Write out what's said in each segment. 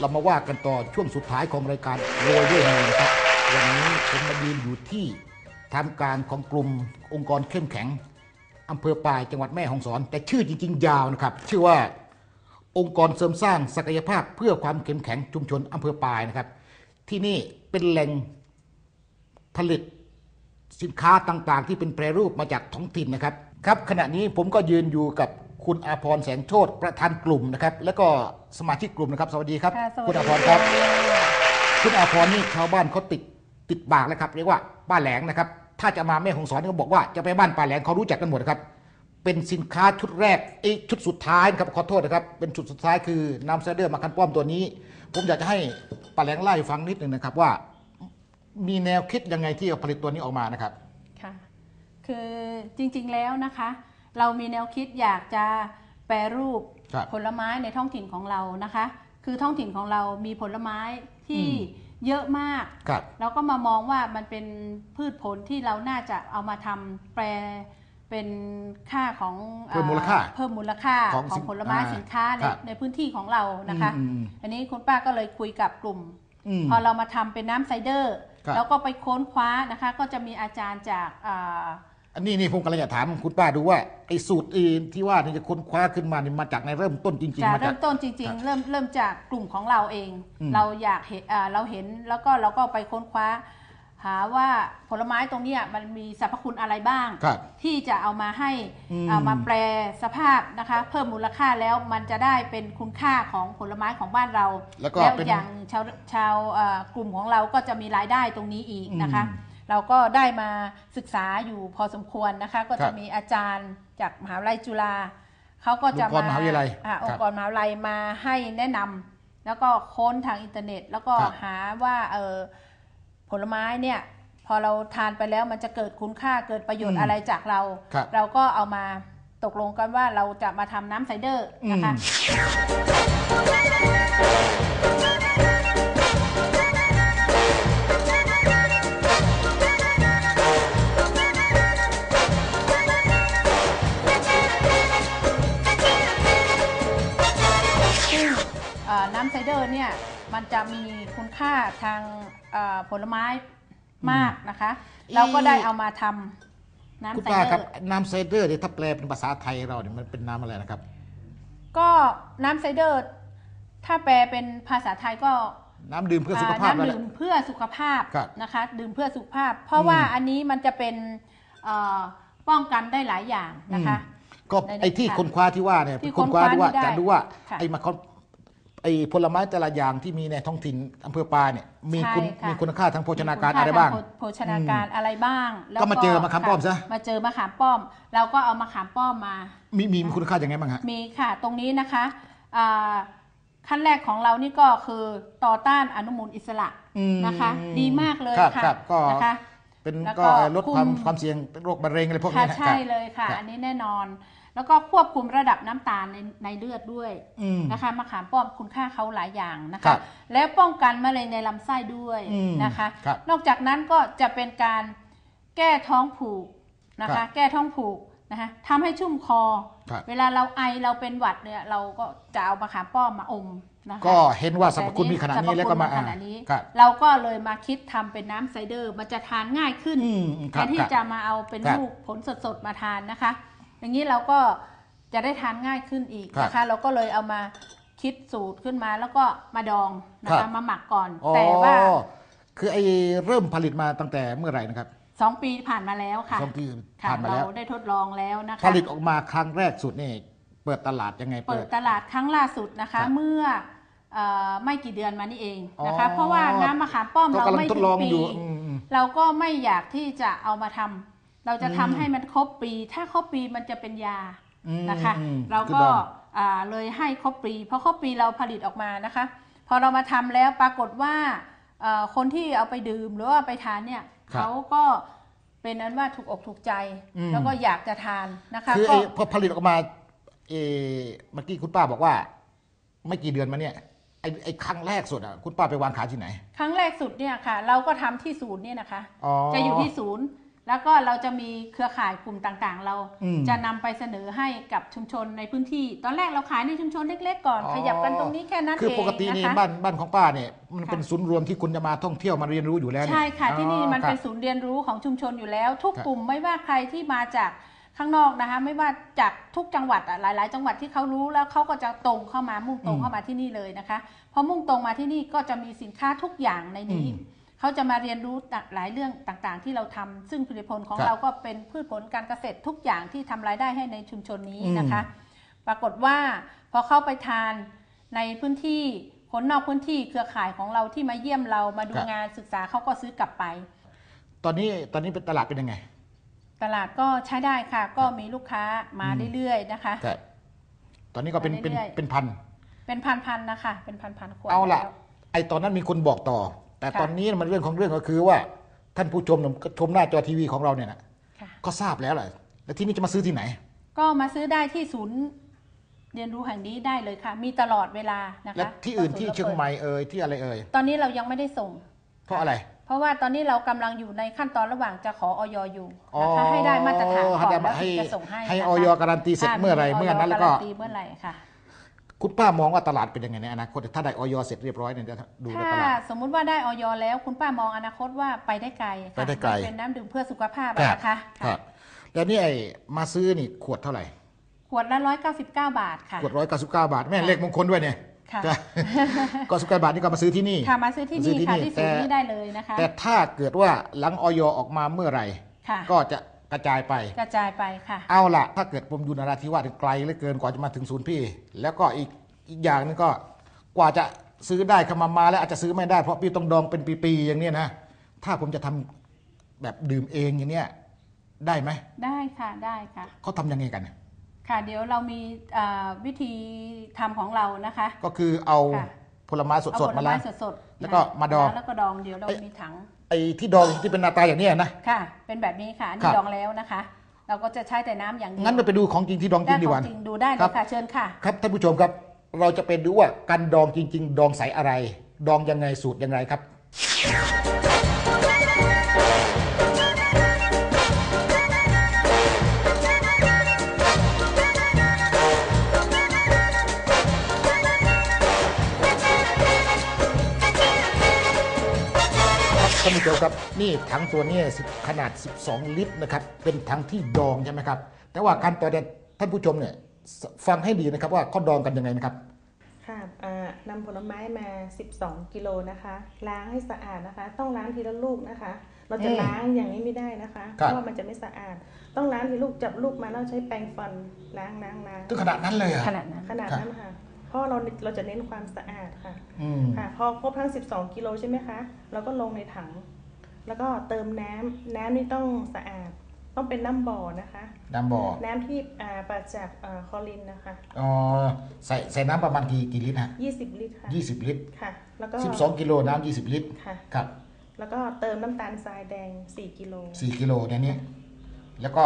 เรามาว่ากันต่อช่วงสุดท้ายของรายการโรยด้วยมือนะครับวันนี้ผมมายืนอยู่ที่ทำการของกลุ่มองค์กรเข้มแข็งอำเภอปายจังหวัดแม่ฮ่องสอน แต่ชื่อจริงๆ ยาวนะครับ ชื่อว่าองค์กรเสริมสร้างศักยภาพเพื่อความเข้มแข็งชุมชนอำเภอปายนะครับ ที่นี่เป็นแหล่งผลิตสินค้าต่างๆ ที่เป็นแปรรูปมาจากท้องถิ่นนะครับครับขณะนี้ผมก็ยืนอยู่กับ คุณอาพรแสงโชตประธานกลุ่มนะครับ แล้วก็สมาชิกกลุ่มนะครับ สวัสดีครับ ค่ะสวัสคุณดีอาพรครับ คุณอาพรนี่ชาวบ้านเขาติดติดปากแล้วครับ เรียกว่าป้าแหลงนะครับ ถ้าจะมาแม่ของสอนเขาบอกว่าจะไปบ้านป้าแหลงเขารู้จักกันหมดนะครับ เป็นสินค้าชุดแรกเอยชุดสุดท้ายนะครับขอโทษนะครับ เป็นชุดสุดท้ายคือนำไซเดอร์มาคันป้อมตัวนี้ ผมอยากจะให้ป้าแหลงไล่าให้ฟังนิดหนึ่งนะครับว่า มีแนวคิดยังไงที่จะผลิตตัวนี้ออกมานะครับ ค่ะ คือจริงๆแล้วนะคะ เรามีแนวคิดอยากจะแปรรูปครับผลไม้ในท้องถิ่นของเรานะคะ คือท้องถิ่นของเรามีผลไม้ที่อืมเยอะมาก ครับ เราก็มามองว่ามันเป็นพืชผลที่เราน่าจะเอามาทำแปรเป็นค่าของเพิ่มมูลค่าเพิ่มมูลค่าของขอสิงนผลไม้อ่าสินค้าในครับ ในพื้นที่ของเรานะคะอืมอืมอันนี้คุณป้าก็เลยคุยกับกลุ่ม อืม พอเรามาทำเป็นน้ำไซเดอร์ ครับแล้วก็ไปค้นคว้านะคะ ก็จะมีอาจารย์จากอ่า อันนี้นี่ผมกำลังจะถามคุณป้าดูว่าไอ้สูตรอีที่ว่านี่จะค้นคว้าขึ้นมานี่มาจากในเริ่มต้นจริงจะๆมาจาเริ่ก มต้นจริงครับๆเริ่มเริ่มจากกลุ่มของเราเอง อืม เราอยากเห็นอ่าเราเห็นแล้วก็เราก็ไปค้นคว้า หาว่าผลไม้ตรงเนี้ยมันมีสรรพคุณอะไรบ้าง ครับ ที่จะเอามาให้อืม เอามาแปลสภาพนะคะ เพิ่มมูลค่าแล้วมันจะได้เป็นคุณค่าของผลไม้ของบ้านเราแล้วก็แล้วเป็นอย่างชาวชาวเอ่อกลุ่มของเราก็จะมีรายได้ตรงนี้อีกนะคะ อืม เราก็ได้มาศึกษาอยู่พอสมควรนะคะ ก็ครัจะบมีอาจารย์จากมหาวิทยาลัยจุฬาเขาก็จะองค์กรมหาวิทยาลัยอะครับองค์กรมหาวิทยาลัยมาให้แนะนำแล้วก็ค้นทางอินเทอร์เน็ต แล้วก็ครับหาว่าเออผลไม้เนี่ยพอเราทานไปแล้วมันจะเกิดคุณค่าเกิดประโยชน์อะไรจากเราครับเราก็เอามาตกลงกันว่าเราจะมาทำน้ำไซเดอร์นะคะ น้ำไซเดอร์เนี่ยมันจะมีคุณค่าทางเอ่อผลไม้มากนะคะอีเราก็ได้เอามาทำน้ำคุณไซป้าเดคอรับร์น้ำไซเดอร์เนี่ยถ้าแปลเป็นภาษาไทยเราเนี่ยมันเป็นน้ำอะไรนะครับ ก็น้ำไซเดอร์ ถ้าแปลเป็นภาษาไทยก็น้ำดื่มเพื่อสุขภาพอ่แล้วน้ำแหละดื่มเพื่อสุขภาพครับนะคะ ดื่มเพื่อสุขภาพ เพราะว่าอืมอันนี้มันจะเป็นเอ่อป้องกันได้หลายอย่างนะคะ ก็ไอ้ที่ค่ะค้นคว้าที่ว่าเนี่ยที่ค้นคว้าค้นคว้าดูว่านี่ได้จะดูว่าค่ะไอ้มาเขา ไอ้ผลไม้แต่ละอย่างที่มีในท้องถิ่นอำเภอปาเนี่ยมีคุณใช่ค่ะ มีคุณค่าทางโภชนาการมีคุณค่อะไรบ้างทโภชนาการอะไรบ้างแล้วก็มาเจอมะขามป้อมซะ มาเจอมะขามป้อม เราก็เอามะขามป้อมมา มีมีมีคุณค่าอย่างไงบ้างฮะ มีค่ะตรงนี้นะคะอ่าขั้นแรกของเรานี่ก็คือต่อต้านอนุมูลอิสระอืมนะคะ ดีมากเลยครับค่ะครับก็ นะคะ เป็นแล้วก็ก็ลดความคุม ความเสี่ยงโรคมะเร็งอะไรพวกค่ะนี้นะใช่รับ เลยค่ะรับอันนี้แน่นอน แล้วก็ควบคุมระดับน้ำตาลในในเลือดด้วยอืมนะคะมะขามป้อมคุณค่าเขาหลายอย่างนะครัคะบแล้วป้องกันมะเร็งในลำไส้ด้วยอืมนะคะครับนอกจากนั้นก็จะเป็นการแก้ท้องผูกนะครัคะบแก้ท้องผูกนะคะทำให้ชุ่มคอครับเวลาเราไอเราเป็นหวัดเนี่ยเราก็จะเอามะขามป้อมมาอมนะคะก็เห็นว่าสรรพคุณมีขนาดนี้แล้วก็มาสรรพคุณขนาดนี้ครับเราก็เลยมาคิดทำเป็นน้ำไซเดอร์ มันจะทานง่ายขึ้นอืมคแทรับนที่ครับจะมาเอาเป็นครับลูกผลสดๆมาทานนะคะ อย่างนี้เราก็จะได้ทานง่ายขึ้นอีกนะครัคะบเราก็เลยเอามาคิดสูตรขึ้นมาแล้วก็มาดองนะครัคะบมาหมักก่อนอ๋อแต่ว่า คือไอ้เริ่มผลิตมาตั้งแต่เมื่อไหร่นะครับสองปีผ่านมาแล้วค่ะสองปีค่ะผ่านมาเราแล้วได้ทดลองแล้วนะคะผลิตออกมาครั้งแรกสุดนี่เปิดตลาดยังไง เปิเปิดดตลาดครั้งล่าสุดนะครัคะบเมื่อเอ่อไม่กี่เดือนมานี่เองนะคะอ๋อเพราะว่าน้ำมะขามป้อมก็เรากำลังไม่ทถึดงลองปีอยู่อืมอืมเราก็ไม่อยากที่จะเอามาทำ เราจะทำอืมให้มันครบปี ถ้าครบปีมันจะเป็นยาอืมนะคะอืมเราคือก็ดองอ่าเลยให้ครบปีเพราะครบปีเราผลิตออกมานะคะ พอเรามาทำแล้วปรากฏว่าเอ่อคนที่เอาไปดื่มหรือว่าไปทานเนี่ยครับเขาก็เป็นนั้นว่าถูกอกถูกใจอืมแล้วก็อยากจะทานนะคะคือก็ไอ้พอผลิตออกมาเออเมื่อกี้คุณป้าบอกว่า ไม่กี่เดือนมาเนี่ยไอ้ไอ้ครั้งแรกสุดอะคุณป้าไปวางขายที่ไหน ครั้งแรกสุดเนี่ยค่ะ เราก็ทำที่ศูนย์เนี่ยนะคะอ๋อจะอยู่ที่ศูนย์ แล้วก็เราจะมีเครือข่ายกลุ่มต่างๆ เราอืมจะนำไปเสนอให้กับชุมชนในพื้นที่ ตอนแรกเราขายในชุมชนเล็ก ๆ ก่อนอ๋อขยับกันตรงนี้แค่นั้นเองคือปกตินี่นะคะบ้านบ้านของป้าเนี่ยมันค่ะเป็นศูนย์รวมที่คุณจะมาท่องเที่ยวมาเรียนรู้อยู่แล้วนี่ใช่ค่ะที่นี่มันอ๋อเป็นครับศูนย์เรียนรู้ของชุมชนอยู่แล้ว ทุกครับกลุ่มไม่ว่าใครที่มาจากข้างนอกนะคะไม่ว่าจากทุกจังหวัดอะหลาย ๆ จังหวัดที่เขารู้แล้วเขาก็จะตรงเข้ามามุ่งตรงเข้ามาที่นี่เลยนะคะพอมุ่งตรงมาที่นี่ก็จะมีสินค้าทุกอย่างในนี้อืม เขาจะมาเรียนรู้หลายเรื่องต่างๆ ที่เราทำซึ่งผลิตผลของครับเราก็เป็นพืชผลการเกษตรทุกอย่างที่ทำรายได้ให้ในชุมชนนี้อืมนะคะ ปรากฏว่าพอเข้าไปทานในพื้นที่คนนอกพื้นที่เครือข่ายของเราที่มาเยี่ยมเรามาดูครับงานศึกษาเขาก็ซื้อกลับไป ตอนนี้ตอนนี้เป็นตลาดเป็นยังไง ตลาดก็ใช้ได้ค่ะ ก็มีลูกค้ามาเรื่อยๆนะคะครับตอนนี้ก็เป็นมาเป็นเรื่อยๆเป็นพัน เป็นพันๆนะคะ เป็นพันๆขวดเอาละแล้วไอตอนนั้นมีคนบอกต่อ แต่ค่ะตอนนี้มันเรื่องของเรื่องก็คือว่า ท่านผู้ชมเนี่ยก็ชมหน้าจอทีวีของเราเนี่ยนะค่ะก็ทราบแล้วแหละแล้วที่นี่จะมาซื้อที่ไหน ก็มาซื้อได้ที่ศูนย์เรียนรู้แห่งนี้ได้เลยค่ะ มีตลอดเวลานะคะและที่อื่นก็ศูที่ย์ราเชียงปิดใหม่เอ่ยที่อะไรเอ่ยตอนนี้เรายังไม่ได้ส่ง เพราะอะไร เพราะว่าตอนนี้เรากำลังอยู่ในขั้นตอนระหว่างจะขอออยอยู่อ๋อนะคะให้ได้มาตรฐานก่อนให้ได้แล้วให้ถึงจะส่งให้ให้นะคะออยการันตีเสร็จเมื่อไหร่าเมื่อนั้นแล้วก็การันตีเมื่อไหร่ค่ะ คุณป้ามองว่าตลาดเป็นยังไงในอนาคต ถ้าได้ออยเสร็จเรียบร้อยเนี่ยจะดูในถ้าตลาด สมมุติว่าได้ออยแล้ว คุณป้ามองอนาคตว่าไปได้ไกลค่ะไปได้ไกลมันเป็นน้ำดื่มเพื่อสุขภาพครับนะคะครัค่ะบแล้วนี่ไอ้มาซื้อนี่ขวดเท่าไหร่ ขวดละร้อยเก้าสิบเก้าบาทค่ะขวดร้อยเก้าสิบเก้าบาทแม่เลขมงคลด้วยเนี่ยค่ะก็สิบเก้าบาทนี่ก็มาซื้อที่นี่ค่ะมาซื้อที่มาซื้นี่อที่ค่ะนี่ที่ศูนย์แต่นี้ได้เลยนะคะแต่ถ้าเกิดว่าหลังออยออกมาเมื่อไหร่ค่ะก็จะ กระจายไป กระจายไปค่ะ เอาละถ้าเกิดผมอยู่นราธิวาสไกลเหลือเกินกว่าจะมาถึงศูนย์พี่ แล้วก็อีกอีกอย่างหนึงก็กว่าจะซื้อได้ขมามาแล้วอาจจะซื้อไม่ได้เพราะพี่ต้องดองเป็นปีๆอย่างเนี้ยนะถ้าผมจะทำแบบดื่มเองอย่างเนี้ยได้ไหมได้ค่ะได้ค่ะเขาทำยังไงกันค่ะเดี๋ยวเรามีเอ่อวิธีทำของเรานะคะ ก็คือเอาค่ะผลไม้สเอาดผๆลมาไม้ล้างสดๆแล้วก็มาดองแล้วก็ดองเดี๋ยวเราเอ้ยมีถัง ไอ้ที่ดองที่เป็นหนาตาอย่างเนี้ยนะ ค่ะ เป็นแบบนี้ค่ะอันครันี้บดองแล้วนะคะ เราก็จะใช้แต่น้ำอย่างเดียวงั้นเราไปดูของจริงที่ดองจริได้งดีขกอว่างจริงดูได้เลครัยบ ค่ะเชิญค่ะ ครับท่านผู้ชมครับ เราจะไปดูว่าการดองจริง ๆ ดองใสอะไร ดองยังไงสูตรยังไงครับ ผู้ชมครับนี่ถังตัวนี้10ขนาด 12 ลิตรนะครับเป็นถังที่ดองใช่ไหมครับแต่ว่าการตอนเนี้ยท่านผู้ชมเนี่ยสฟังให้ดีนะครับว่าเขาดองกันยังไงนะครับค่ะอ่านำผลไม้มา 12 กิโลนะคะ ล้างให้สะอาดนะคะ ต้องล้างทีละลูกนะคะ เราจะอืมล้างอย่างนี้ไม่ได้นะคะ เพครับราะว่ามันจะไม่สะอาด ต้องล้างทีลูกจับลูกมาแล้วใช้แปรงฟันล้างล้างล้างถึงขนาดนั้นเลยเหรอะขนาดนั้นขนาดนั้นค่ะ เพราะเราเราจะเน้นความสะอาดค่ะอืมค่ะ พอครบทั้ง 12 กิโลใช่ไหมคะ เราก็ลงในถัง แล้วก็เติมน้ำน้ำนี่ต้องสะอาด ต้องเป็นน้ำบ่อนะคะ น้ำบ่อ น้ำที่อ่าปราศจากอ่าคลอรินนะคะ อ๋อ ใส่ใส่น้ำประมาณกี่กี่ลิตรฮะ20ลิตรค่ะยี่สิบลิตร ค่ะ แล้วก็สิบสองกิโลน้ำยี่สิบลิตร ค่ะ ครับ แล้วก็เติมน้ำตาลทรายแดง4กิโลสี่กิโลในนี้ แล้วก็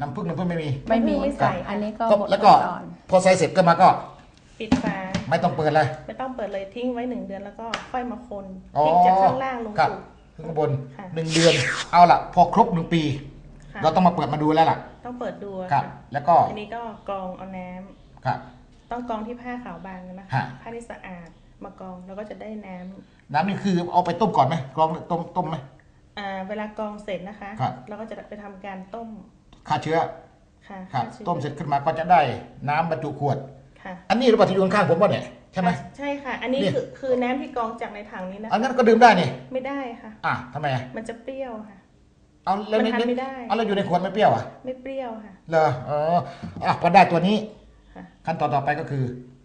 น้ำผึ้งน้ำผึ้งไม่มี ไม่มีไม่ใส่อันนี้ก็ก็หมดแล้วก็ก่อนพอใส่เสร็จก็มาก็ ปิดฝาไม่ต้องเปิดเลย ไม่ต้องเปิดเลยทิ้งไว้หนึ่งเดือนแล้วก็ค่อยมาคนอ๋อพลิกจากข้างล่างลงครับสู่ขึ้นข้างบนค่ะ หนึ่งเดือน เอาล่ะ พอครบหนึ่งปี ค่ะเราต้องมาเปิดมาดูแล้วล่ะ ต้องเปิดดูอะครับค่ะแล้วก็อันนี้ก็กรองเอาน้ำครับ ต้องกรองที่ผ้าขาวบางนะฮะ คะผ้าที่สะอาดมากรองแล้วก็จะได้น้ำน้ำนี่คือเอาไปต้มก่อนไหมกรองต้มต้มไหม อ่าเวลากรองเสร็จนะคะ ครับ เราก็จะไปทำการต้ม ฆ่าเชื้อค่ะครับฆ่าชื้อต้มเสร็จขึ้นมาก็จะได้น้ำบรรจุขวด ค่ะ อันนี้หรือเปล่าที่อยู่ข้างๆผมว่าเนี่ยใช่ไหมค่ะใช่ค่ะ อันนี้นี่ คือคือน้ำที่กรองจากในถังนี้นะอันคะนั้นก็ดื่มได้นี่ไม่ได้ค่ะ อะทำไมอะมันจะเปรี้ยวค่ะ เอาแล้วมันทานไม่ได้ เอาแล้วอยู่ในขวดไม่เปรี้ยวอะไม่เปรี้ยวค่ะ เหรออ๋ออะพอได้ตัวนี้ ค่ะ ขั้นตอนต่อไปก็คือ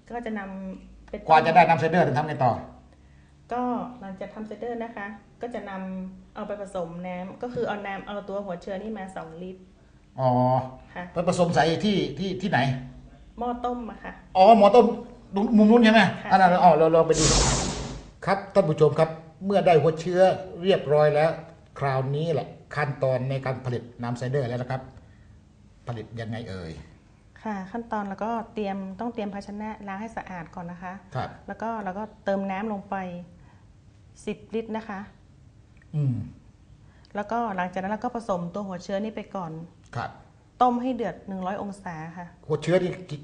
ก็จะนำไปต้มกว่าจะได้น้ำไซเดอร์จะทำไงต่อ ก็หลังจากทำเซตเดอร์นะคะ ก็จะนำเอาไปผสมน้ำก็คือเอาน้ำเอาตัวหัวเชื้อนี่มา 2 ลิตร อ๋อค่ะไปผสมใส่ที่ที่ที่ไหน หม้อต้มอะค่ะ อ๋อหมอต้มตรงมุมนู้นใช่ไหมค่ะ อันนั้นอ๋อเราเราไปดู ครับท่านผู้ชมครับ เมื่อได้หัวเชื้อเรียบร้อยแล้ว คราวนี้แหละขั้นตอนในการผลิตน้ำไซเดอร์แล้วนะครับ ผลิตยังไงเอ่ยค่ะ ขั้นตอนแล้วก็เตรียมต้องเตรียมภาชนะล้างให้สะอาดก่อนนะคะ ครับ แล้วก็เราก็เติมน้ำลงไป 10 ลิตรนะคะ อืมแล้วก็หลังจากนั้นเราก็ผสมตัวหัวเชื้อนี้ไปก่อน ครับต้มให้เดือด 100 องศาค่ะหัวเชื้อนี่กี่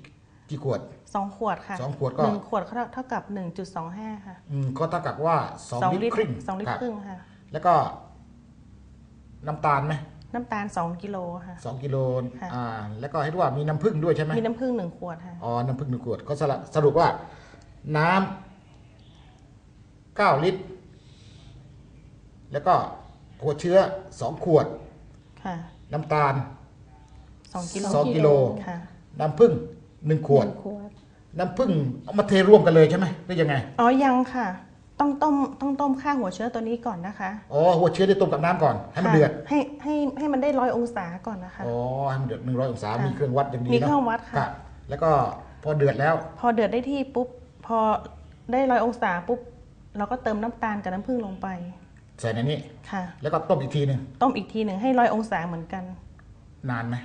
กี่ขวด 2 ขวดค่ะสองขวดก็ หนึ่งขวดเท่าเท่ากับ 1.25 ค่ะอืมก็เท่ากับว่าสองลิตรครึ่งสองลิตครบครึ่งค่ะ แล้วก็น้ำตาลไหมน้ำตาล 2 กิโลค่ะ สองกิโลค่ะ อ่าแล้วก็ให้รู้ว่ามีน้ำผึ้งด้วยใช่ไหมมีน้ำผึ้งหนึ่งขวดค่ะ อ๋อ น้ำผึ้งหนึ่งขวดก็สรุปสรุปว่า น้ำเก้าลิตร แล้วก็หัวเชื้อสองขวด ค่ะ น้ำตาล 2กิโลสองกิโล ค่ะน้ำผึ้งหนึ่งขวดหนึ่งขวด น้ำผึ้งเอามาเทร่วมกันเลยใช่ไหมหรือยังไง อ๋อยังค่ะ ต้องต้มต้องต้มค่าหัวเชื้อตัวนี้ก่อนนะคะอ๋อหัวเชื้อได้ต้มกับน้ำก่อน ให้มันเดือดค่ะให้ให้ให้มันได้ร้อยองศาก่อนนะคะ อ๋อ ให้มันเดือดหนึ่งร้อยองศา ค่ะมีเครื่องวัดอย่างดีมีนะเครื่องวัดค่ะ รับแล้วก็พอเดือดแล้ว พอเดือดได้ที่ปุ๊บ พอได้ร้อยองศาปุ๊บ เราก็เติมน้ำตาลกับน้ำผึ้งลงไปใส่ในนี้ ค่ะ แล้วก็ต้มอีกทีหนึ่งต้มอีกทีหนึ่งให้ร้อยองศาเหมือนกัน นานไหม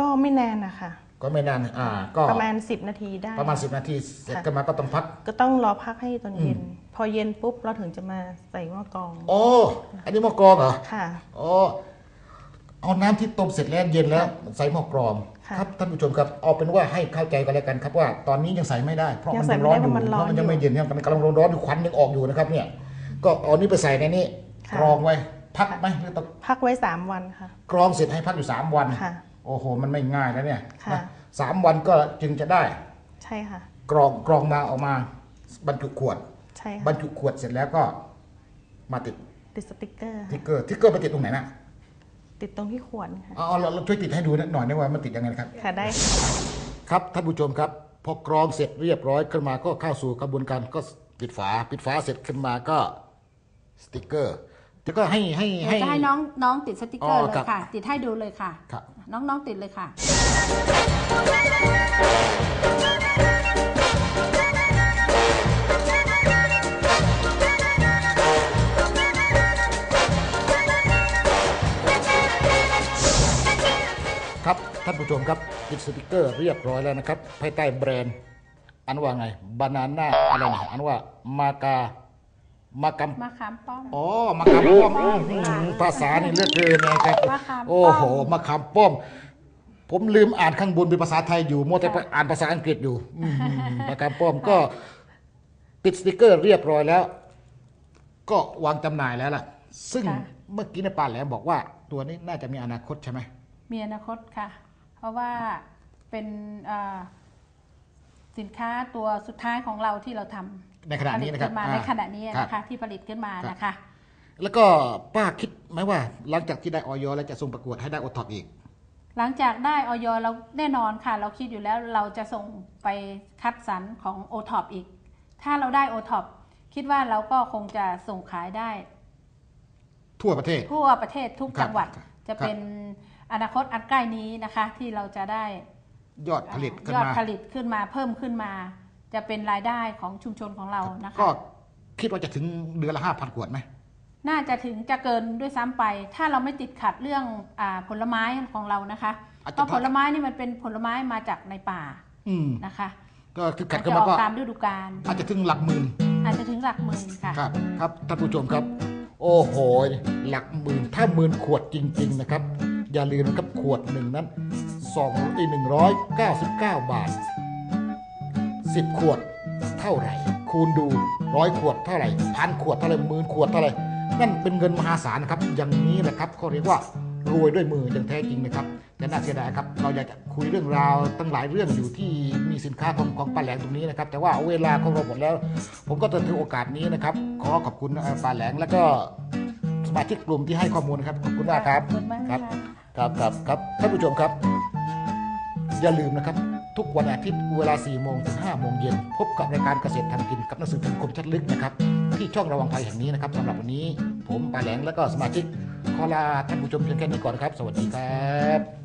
ก็ไม่นานนะคะก็ไม่นานอ่าก็ประมาณ 10 นาทีได้ ประมาณสิบนาทีเสร็จค่ะกันมาก็ต้องพัก ก็ต้องรอพักให้ตอนเย็นอืมพอเย็นปุ๊บเราถึงจะมาใส่หม้อกรองอ๋ออันนี้หม้อกรองเหรอค่ะอ๋อเอาน้ำที่ต้มเสร็จแล้วเย็นแล้วใส่หม้อกรองค่ะครับท่านผู้ชมครับเอาเป็นว่าให้เข้าใจกันแล้วกันครับว่าตอนนี้ยังใส่ไม่ได้เพราะยัมันงใส่ยังไม่ร้อนได้อยู่เพราะมันเพร้อนราะมันยังอยู่ไม่เย็นยังมันกำลังร้อนอยู่ควันยังออกอยู่นะครับเนี่ยก็เอานี้ไปใส่ในนี้ค่ะกรองไว้พักไหมหรือต้องพักไว้ 3 วันค่ะกรองเสร็จให้พักอยู่สามวันค่ะ โอ้โห มันไม่ง่ายนะเนี่ยค่ะ นะสามวันก็จึงจะได้ใช่ค่ะ กรองกรองมาออกมา บรรจุขวด ใช่บรค่ะรจุขวดเสร็จแล้วก็ มาติดติดสติกเกอร์ทิค่ะกเกอร์ทิกเกอร์ไปติดตรงไหนนะติดตรงที่ขวดค่ะเอาเอาเราเราช่วยติดให้ดูหน่อยได้ว่ามันติดยังไงนะครับ ค่ะได้ค่ะครับท่านผู้ชมครับพอกรองเสร็จเรียบร้อยขึ้นมาก็เข้าสู่กระบวนการก็ปิดฝา ปิดฝาเสร็จขึ้นมาก็สติกเกอร์ แล้วก็ให้ให้เดี๋ยวให้ จะให้น้องน้องติดสติกเกอร์อ๋อเลครับยค่ะ ติดให้ดูเลยค่ะ ครับ น้องน้องติดเลยค่ะ ครับท่านผู้ชมครับติดสติกเกอร์เรียบร้อยแล้วนะครับภายใต้แบรนด์ อันว่าไงบานาน่าอะไรนะอันว่ามากา มากำมะขามป้อม อ๋อมะขามป้อมอื้อหือภาษานี่เลือกเกินนะครับ มะขามป้อม โอ้โหมะขามป้อม ผมลืมอ่านข้างบนเป็นภาษาไทยอยู่มัวแต่ไปอ่านภาษาอังกฤษอยู่อื้อหือมะขามป้อมก็ ติดสติกเกอร์เรียบร้อยแล้ว ก็วางจำหน่ายแล้วล่ะ ซึ่งค่ะ เมื่อกี้ในปาแหลมบอกว่า ตัวนี้น่าจะมีอนาคตใช่ไหมมีอนาคตค่ะ เพราะว่าเป็นอ่าสินค้าตัวสุดท้ายของเราที่เราทำ ในขณะนี้นะครับผลิตขึ้มาอ่าในขณะนี้ครับนะคะที่ผลิตขึ้นมานะคะ แล้วก็ป้าคิดไหมว่า หลังจากที่ได้ออยแล้วจะส่งประกวดให้ได้โอท็อปอีก หลังจากได้ออยเราแน่นอนค่ะ เราคิดอยู่แล้วเราจะส่งไปคัดสรรของ o t o p อีก ถ้าเราได้ o t o p คิดว่าเราก็คงจะส่งขายได้ ทั่วประเทศ ทั่วประเทศทุกครับจังหวัดครับ จะเป็นอนาคตอันใกล้นี้นะคะ ที่เราจะได้ยอดผลิตขึ้นยอดมา ผลิตขึ้นมาเพิ่มขึ้นมา จะเป็นรายได้ของชุมชนของเรานะคะ ก็คิดว่าจะถึงเดือนละห้าพันขวดไหมน่าจะถึงจะเกินด้วยซ้ำไป ถ้าเราไม่ติดขัดเรื่องอาผลไม้ของเรานะคะอาจจะเพราะผลไม้นี่มันเป็นผลไม้มาจากในป่าอืมนะคะ ก็คือขัอาดจขึ้นจะอมาอกก็ตามฤดูกาลอาจจะถึงหลักหมื่นอาจจะถึงหลักหมื่นค่ะครับครับท่านผู้ชมครับ โอ้โหหลักหมื่นถ้าหมื่นขวดจริง ๆ นะครับ อย่าลืมนะครับขวดหนึ่งนั้นสองหนึ่งร้อยเก้าสิบเก้าบาท สิบขวดเท่าไหร่ คูณดูร้อยขวดเท่าไหร่พันขวดเท่าไหร่หมื่นขวดเท่าไหร่นั่นเป็นเงินมหาศาลนะครับ อย่างนี้แหละครับเขาเรียกว่ารวยด้วยมืออย่างแท้จริงนะครับแต่น่าเสียดายครับ เราอยากจะคุยเรื่องราวตั้งหลายเรื่องอยู่ที่มีสินค้าของของป้าแหลงตรงนี้นะครับ แต่ว่าเวลาของเราหมดแล้ว ผมก็จะถือโอกาสนี้นะครับ ขอขอบคุณเอ่อป้าแหลงแล้วก็สมาชิกกลุ่มที่ให้ข้อมูลนะครับขอบคุณมากครับ ขอบคุณมากครัค่ะครับครับครับท่านผู้ชมครับ อย่าลืมนะครับ ทุกวันอาทิตย์เวลา 4 โมงถึง 5 โมงเย็น พบกับรายการเกษตรทำกินกับหนังสือพิมพ์คมชัดลึกนะครับ ที่ช่องระวังภัยแห่งนี้นะครับสำหรับวันนี้ ผมปาแหลงและก็สมาชิกขอลาท่านผู้ชมเพียงแค่นี้ก่อนครับ สวัสดีครับ